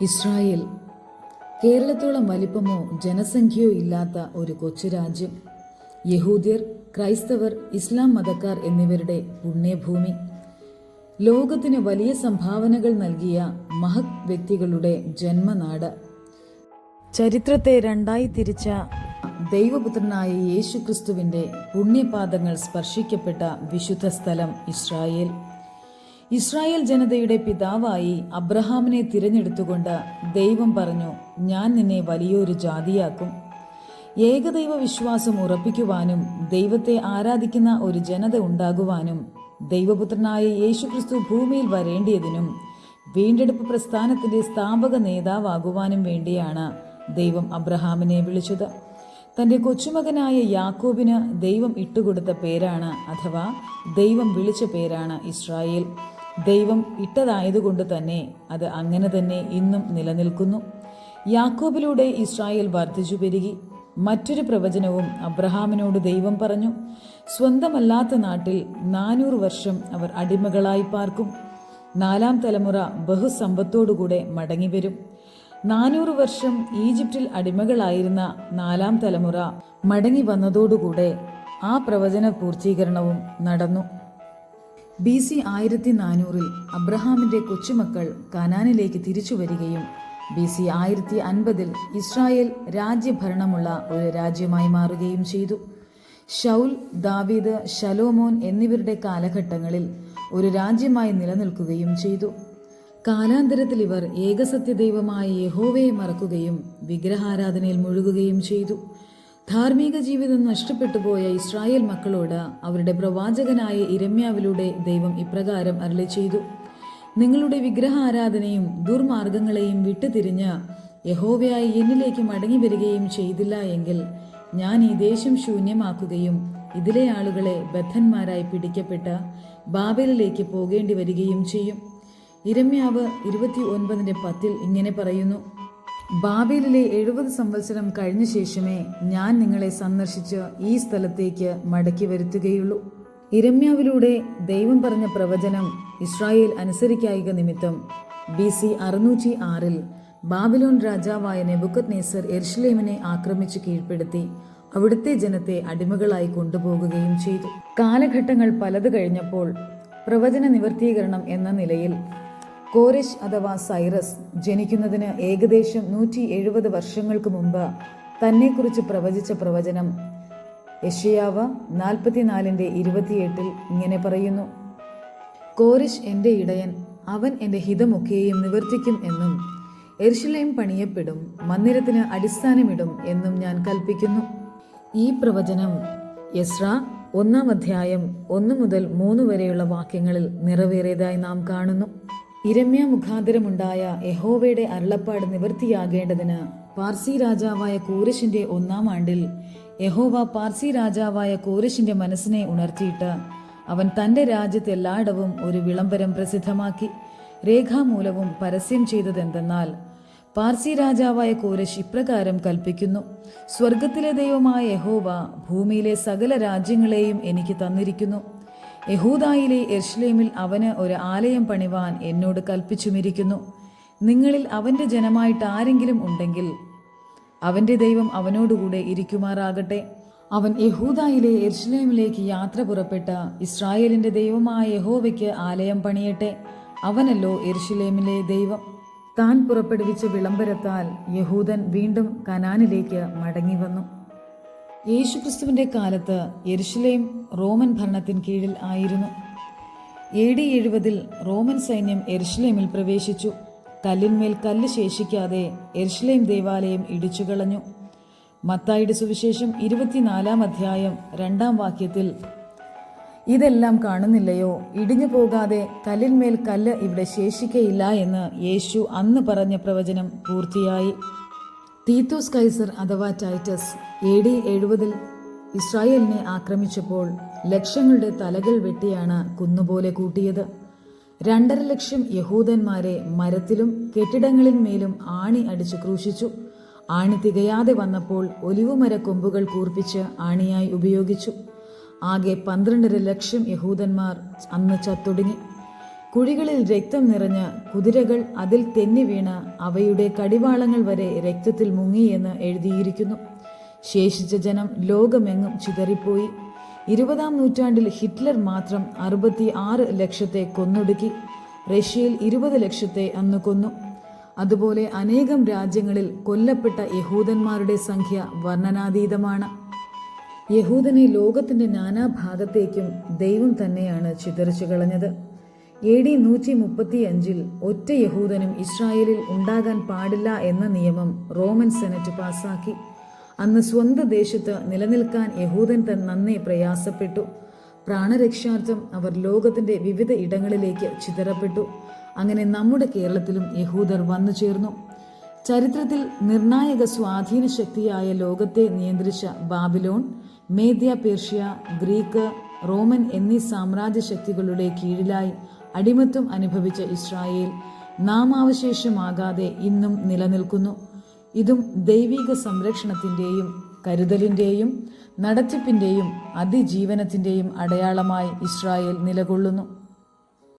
Israel. കേരളത്തോളം വലിപ്പമോ ജനസംഖ്യയോ ഇല്ലാത്ത ഒരു കൊച്ചു രാജ്യം. യഹൂദ്യർ ക്രൈസ്തവർ ഇസ്ലാം മതക്കാർ എന്നിവരുടെ പുണ്യഭൂമി. ലോകത്തിന് വലിയ സംഭാവനകൾ നൽകിയ മഹത് വ്യക്തികളുടെ ജന്മനാട്. ചരിത്രത്തെ രണ്ടായി തിരിച്ച ദൈവപുത്രനായ യേശുക്രിസ്തുവിന്റെ പുണ്യപാദങ്ങൾ സ്പർശിക്കപ്പെട്ട വിശുദ്ധ സ്ഥലം ഇസ്രായേൽ. ഇസ്രായേൽ ജനതയുടെ പിതാവായി അബ്രഹാമിനെ തിരഞ്ഞെടുത്തുകൊണ്ട് ദൈവം പറഞ്ഞു ഞാൻ നിന്നെ വലിയൊരു ജാതിയാക്കും. ഏകദൈവ വിശ്വാസം ഉറപ്പിക്കുവാനും ദൈവത്തെ ആരാധിക്കുന്ന ഒരു ജനത ഉണ്ടാകുവാനും ദൈവപുത്രനായ യേശുക്രിസ്തു ഭൂമിയിൽ വരേണ്ടിയതിനും വീണ്ടെടുപ്പ് പ്രസ്ഥാനത്തിന്റെ സ്ഥാപക നേതാവാകുവാനും വേണ്ടിയാണ് ദൈവം അബ്രഹാമിനെ വിളിച്ചത്. തന്റെ കൊച്ചുമകനായ യാക്കോബിന് ദൈവം ഇട്ടുകൊടുത്ത പേരാണ് അഥവാ ദൈവം വിളിച്ച പേരാണ് ഇസ്രായേൽ. ദൈവം ഇട്ടതായതുകൊണ്ട് തന്നെ അത് അങ്ങനെ തന്നെ ഇന്നും നിലനിൽക്കുന്നു. യാക്കോബിലൂടെ ഇസ്രായേൽ വർദ്ധിച്ചു പെരുകി. മറ്റൊരു പ്രവചനവും അബ്രഹാമിനോട് ദൈവം പറഞ്ഞു. സ്വന്തമല്ലാത്ത നാട്ടിൽ നാനൂറ് വർഷം അവർ അടിമകളായി പാർക്കും. നാലാം തലമുറ ബഹുസമ്പത്തോടുകൂടെ മടങ്ങിവരും നാനൂറ് വർഷം ഈജിപ്തിൽ അടിമകളായിരുന്ന നാലാം തലമുറ മടങ്ങി വന്നതോടുകൂടെ ആ പ്രവചന പൂർത്തീകരണവും നടന്നു. ബി സി ആയിരത്തി നാനൂറിൽ അബ്രഹാമിന്റെ കൊച്ചുമക്കൾ കനാനിലേക്ക് തിരിച്ചു വരികയും ബി സി ആയിരത്തി അൻപതിൽ ഇസ്രായേൽ രാജ്യഭരണമുള്ള ഒരു രാജ്യമായി മാറുകയും ചെയ്തു. ഷൗൽ ദാവീദ് ഷലോമോൻ എന്നിവരുടെ കാലഘട്ടങ്ങളിൽ ഒരു രാജ്യമായി നിലനിൽക്കുകയും ചെയ്തു. കാലാന്തരത്തിൽ ഇവർ ഏകസത്യദൈവമായ യഹോവയെ മറക്കുകയും വിഗ്രഹാരാധനയിൽ മുഴുകുകയും ചെയ്തു. ധാർമ്മിക ജീവിതം നഷ്ടപ്പെട്ടു പോയ ഇസ്രായേൽ മക്കളോട് അവരുടെ പ്രവാചകനായ ഇരമ്യാവിലൂടെ ദൈവം ഇപ്രകാരം അരളി ചെയ്തു. നിങ്ങളുടെ വിഗ്രഹാരാധനയും ദുർമാർഗങ്ങളെയും വിട്ടുതിരിഞ്ഞ് യഹോവയായി എന്നിലേക്ക് മടങ്ങി വരികയും ചെയ്തില്ല എങ്കിൽ ഞാൻ ഈ ദേശം ശൂന്യമാക്കുകയും ഇതിലെ ആളുകളെ ബദ്ധന്മാരായി പിടിക്കപ്പെട്ട ബാബലിലേക്ക് പോകേണ്ടി വരികയും ചെയ്യും. ഇരമ്യാവ് ഇരുപത്തി ഒൻപതിന്റെ പത്തിൽ ഇങ്ങനെ പറയുന്നു. ബാബേലിലെ എഴുപത് സംവത്സരം കഴിഞ്ഞ ശേഷമേ ഞാൻ നിങ്ങളെ സന്ദർശിച്ച് ഈ സ്ഥലത്തേക്ക് മടക്കി വരുത്തുകയുള്ളൂ. ഇരമ്യാവിലൂടെ ദൈവം പറഞ്ഞ പ്രവചനം ഇസ്രായേൽ അനുസരിക്കായിക നിമിത്തം ബി സി അറുന്നൂറ്റി ആറിൽ ബാബിലോൺ രാജാവായ നെബുക്കത് നേസർ എർഷ്ലേമിനെ ആക്രമിച്ച് കീഴ്പ്പെടുത്തി അവിടുത്തെ ജനത്തെ അടിമകളായി കൊണ്ടുപോകുകയും ചെയ്തു. കാലഘട്ടങ്ങൾ പലത് കഴിഞ്ഞപ്പോൾ പ്രവചന നിവർത്തീകരണം എന്ന നിലയിൽ കോരശ് അഥവാ സൈറസ് ജനിക്കുന്നതിന് ഏകദേശം നൂറ്റി എഴുപത് വർഷങ്ങൾക്ക് മുമ്പ് തന്നെക്കുറിച്ച് പ്രവചിച്ച പ്രവചനം യഷയാവ് നാൽപ്പത്തിനാലിന്റെ ഇരുപത്തിയെട്ടിൽ ഇങ്ങനെ പറയുന്നു. കോരിഷ് എന്റെ ഇടയൻ അവൻ എന്റെ ഹിതമൊക്കെയും നിവർത്തിക്കും എന്നും എർഷിലയും പണിയപ്പെടും മന്ദിരത്തിന് അടിസ്ഥാനമിടും എന്നും ഞാൻ കൽപ്പിക്കുന്നു. ഈ പ്രവചനം യസ്ര ഒന്നാം അധ്യായം ഒന്ന് മുതൽ മൂന്ന് വരെയുള്ള വാക്യങ്ങളിൽ നിറവേറിയതായി നാം കാണുന്നു. ഇരമ്യ മുഖാന്തരമുണ്ടായ യഹോവയുടെ അരുളപ്പാട് നിവൃത്തിയാകേണ്ടതിന് പാർസി രാജാവായ കൂരശിന്റെ ഒന്നാം ആണ്ടിൽ യഹോവ പാർസി രാജാവായ കോരശിന്റെ മനസ്സിനെ ഉണർത്തിയിട്ട് അവൻ തന്റെ രാജ്യത്ത് എല്ലായിടവും ഒരു വിളംബരം പ്രസിദ്ധമാക്കി രേഖാമൂലവും പരസ്യം ചെയ്തതെന്തെന്നാൽ പാർസി രാജാവായ കോരശ് ഇപ്രകാരം കൽപ്പിക്കുന്നു സ്വർഗത്തിലെ ദൈവമായ യഹോവ ഭൂമിയിലെ സകല രാജ്യങ്ങളെയും എനിക്ക് തന്നിരിക്കുന്നു. യഹൂദായിലെ എർഷ്ലേമിൽ അവന് ഒരു ആലയം പണിവാൻ എന്നോട് കൽപ്പിച്ചുമിരിക്കുന്നു. നിങ്ങളിൽ അവന്റെ ജനമായിട്ട് ആരെങ്കിലും ഉണ്ടെങ്കിൽ അവന്റെ ദൈവം അവനോടുകൂടെ ഇരിക്കുമാറാകട്ടെ. അവൻ യഹൂദായിലെ എർഷ്ലേമിലേക്ക് യാത്ര പുറപ്പെട്ട ഇസ്രായേലിന്റെ ദൈവമായ യഹോവയ്ക്ക് ആലയം പണിയട്ടെ. അവനല്ലോ എർഷ്ലേമിലെ ദൈവം. താൻ പുറപ്പെടുവിച്ച വിളംബരത്താൽ യഹൂദൻ വീണ്ടും കനാനിലേക്ക് മടങ്ങി വന്നു യേശുക്രിസ്തുവിന്റെ കാലത്ത് യെരുഷലേം റോമൻ ഭരണത്തിന് കീഴിൽ ആയിരുന്നു. എ ഡി എഴുപതിൽ റോമൻ സൈന്യം എരുഷലേമിൽ പ്രവേശിച്ചു. കല്ലിന്മേൽ കല്ല് ശേഷിക്കാതെ എരുഷലേം ദേവാലയം ഇടിച്ചു കളഞ്ഞു മത്തായിയുടെ സുവിശേഷം ഇരുപത്തിനാലാം അധ്യായം രണ്ടാം വാക്യത്തിൽ ഇതെല്ലാം കാണുന്നില്ലയോ? ഇടിഞ്ഞു പോകാതെ കല്ലിന്മേൽ കല്ല് ഇവിടെ ശേഷിക്കയില്ല എന്ന് യേശു അന്ന് പറഞ്ഞ പ്രവചനം പൂർത്തിയായി. തീത്തോസ് കൈസർ അഥവാ ടൈറ്റസ് എ ഡി എഴുപതിൽ ഇസ്രായേലിനെ ആക്രമിച്ചപ്പോൾ ലക്ഷങ്ങളുടെ തലകൾ വെട്ടിയാണ് കുന്നുപോലെ കൂട്ടിയത്. രണ്ടര ലക്ഷം യഹൂദന്മാരെ മരത്തിലും കെട്ടിടങ്ങളിന്മേലും ആണി അടിച്ചു ക്രൂശിച്ചു. ആണി തികയാതെ വന്നപ്പോൾ ഒലിവുമര കൊമ്പുകൾ കൂർപ്പിച്ച് ആണിയായി ഉപയോഗിച്ചു. ആകെ പന്ത്രണ്ടര ലക്ഷം യഹൂദന്മാർ അന്ന് ചത്തൊടുങ്ങി. കുഴികളിൽ രക്തം നിറഞ്ഞ കുതിരകൾ അതിൽ തെന്നി വീണ് അവയുടെ കടിവാളങ്ങൾ വരെ രക്തത്തിൽ മുങ്ങിയെന്ന് എഴുതിയിരിക്കുന്നു. ശേഷിച്ച ജനം ലോകമെങ്ങും ചിതറിപ്പോയി. ഇരുപതാം നൂറ്റാണ്ടിൽ ഹിറ്റ്ലർ മാത്രം അറുപത്തി ആറ് ലക്ഷത്തെ കൊന്നൊടുക്കി. റഷ്യയിൽ ഇരുപത് ലക്ഷത്തെ അന്ന് കൊന്നു. അതുപോലെ അനേകം രാജ്യങ്ങളിൽ കൊല്ലപ്പെട്ട യഹൂദന്മാരുടെ സംഖ്യ വർണനാതീതമാണ്. യഹൂദനെ ലോകത്തിന്റെ നാനാഭാഗത്തേക്കും ദൈവം തന്നെയാണ് ചിതറിച്ചു കളഞ്ഞത്. എ ഡി നൂറ്റി മുപ്പത്തി അഞ്ചിൽ ഒറ്റ യഹൂദനും ഇസ്രായേലിൽ ഉണ്ടാകാൻ പാടില്ല എന്ന നിയമം റോമൻ സെനറ്റ് പാസാക്കി. അന്ന് സ്വന്തം ദേശത്ത് നിലനിൽക്കാൻ യഹൂദൻ തൻ നന്നേ പ്രയാസപ്പെട്ടു. പ്രാണരക്ഷാർത്ഥം അവർ ലോകത്തിന്റെ വിവിധ ഇടങ്ങളിലേക്ക് ചിതറപ്പെട്ടു. അങ്ങനെ നമ്മുടെ കേരളത്തിലും യഹൂദർ വന്നു ചേർന്നു. ചരിത്രത്തിൽ നിർണായക സ്വാധീന ശക്തിയായ ലോകത്തെ നിയന്ത്രിച്ച ബാബിലോൺ മേദ്യ പേർഷ്യ ഗ്രീക്ക് റോമൻ എന്നീ സാമ്രാജ്യ ശക്തികളുടെ കീഴിലായി അടിമത്വം അനുഭവിച്ച ഇസ്രായേൽ നാമാവശേഷമാകാതെ ഇന്നും നിലനിൽക്കുന്നു. ഇതും ദൈവിക സംരക്ഷണത്തിന്റെയും കരുതലിന്റെയും നടത്തിപ്പിന്റെയും അതിജീവനത്തിന്റെയും അടയാളമായി ഇസ്രായേൽ നിലകൊള്ളുന്നു.